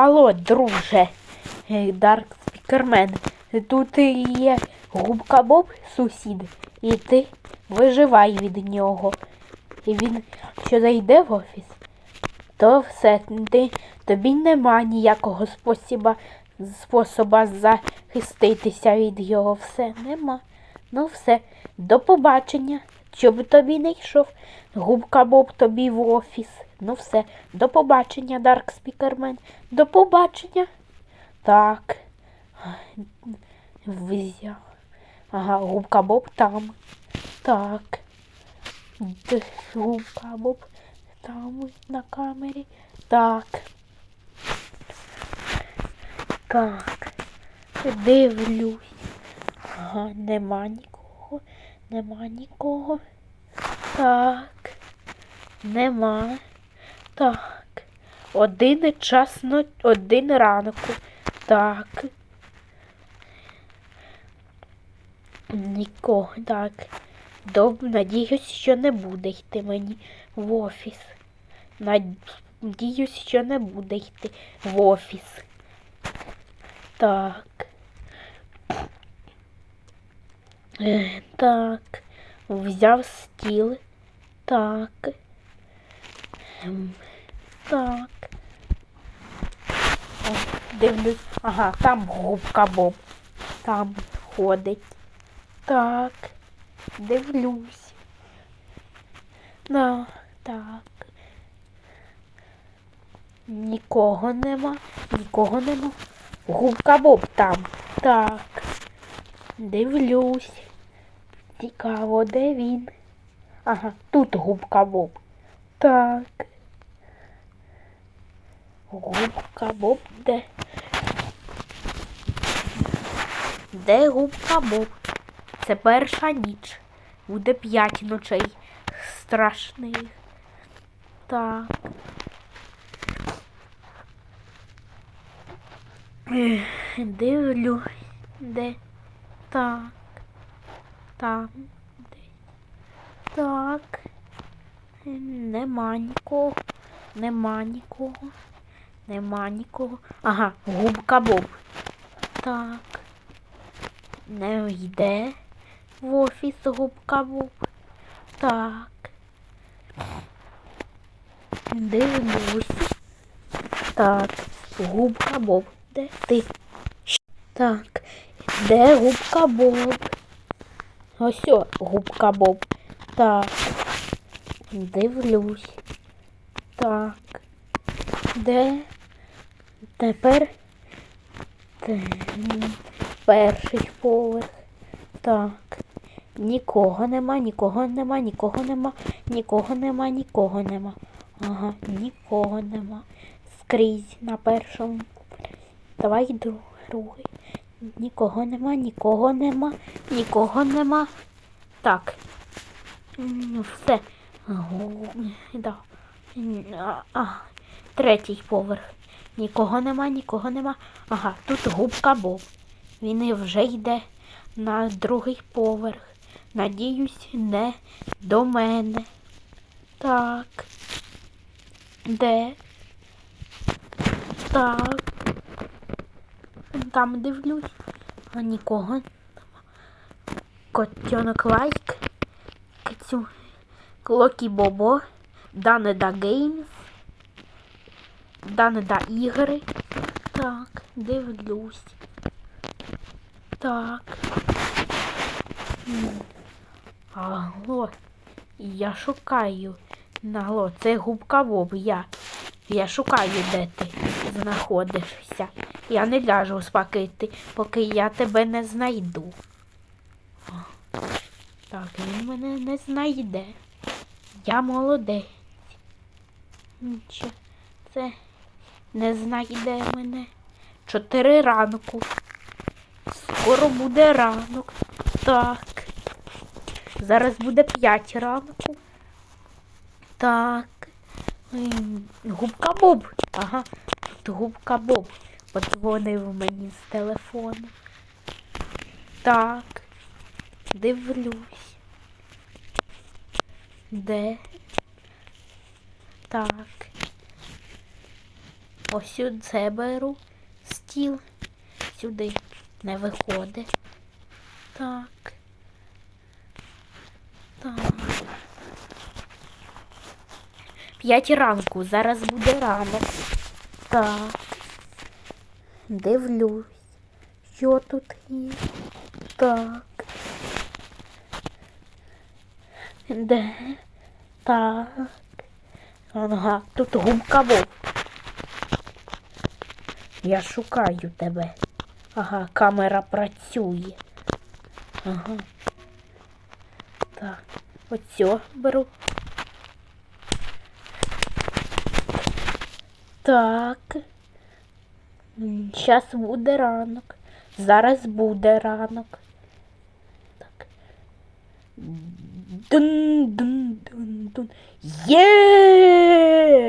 Алло, друже, Дарк Спікермен. Тут є губка Боб, сусід, і ти виживай від нього. І він, що зайде в офіс, то все, ти, тобі нема ніякого спосіба, способа захиститися від його. Все нема. Ну все, до побачення. Щоб тобі не йшов. Губка Боб тобі в офіс. Ну все, до побачення, Дарк Спікермен. До побачення. Так. Взяв. Ага, губка Боб там. Так. Губка Боб там на камері. Так. Так. Дивлюсь. Ага, нема нікого. Нема нікого. Так. Нема. Так. Один час но... один ранку. Так. Нікого. Так. Добре, надіюсь, що не буде йти мені в офіс. Надіюсь, що не буде йти в офіс. Так. Так. Взяв стіл. Так. Так. О, дивлюсь. Ага, там губка Боб. Там ходить. Так. Дивлюсь. Да, так. Нікого нема. Нікого нема. Губка Боб там. Так. Дивлюсь. Цікаво, де він? Ага, тут губка Боб. Так. Губка Боб де? Де губка Боб? Це перша ніч. Буде п'ять ночей страшних. Так. Дивлю, де так. Там. Де. Так. Нема нікого. Нема нікого. Нема нікого. Ага, губка Боб. Так. Не йде в офіс губка Боб. Так. Дивлюсь. Так. Губка Боб. Де ти? Так. Де губка Боб? Ось о, губка Боб. Так. Дивлюсь. Так. Де? Тепер перший поверх. Так. Нікого нема, нікого нема, нікого нема, нікого нема, нікого нема. Ага, нікого нема. Скрізь на першому. Давай другий. Нікого нема, нікого нема, нікого нема. Так. Все. Гу- Да. А, а, Третій поверх. Нікого нема, нікого нема. Ага, тут губка Боб. Він вже йде на другий поверх. Надіюсь, не до мене. Так. Де? Так. Там дивлюсь. А нікого. нема. Котенок лайк. Кицю. Клокі Бобо. Данеда Геймс. Данеда ігри. Так, дивлюсь. Так. Алло. Я шукаю. Алло, це губка Боб, я. Я шукаю, де ти знаходишся. Я не ляжу спакити, поки я тебе не знайду. Так, він мене не знайде. Я молодець. Нічого, це не знайде мене. Чотири ранку. Скоро буде ранок. Так. Зараз буде п'ять ранку. Так. Губка Боб. Ага. Тут губка Боб подзвонив мені з телефону. Так. Дивлюсь. Де? Так. Ось це беру стіл. Сюди не виходить. Так. Так. П'ять ранку. Зараз буде ранок. Так. Дивлюсь, що тут є. Так. Де? Так. Ага, тут губка Боб. Я шукаю тебе. Ага, камера працює. Ага. Так, оцю беру. Так. Зараз буде ранок. Зараз буде ранок. Так. Дун, дун, дун, дун. Є!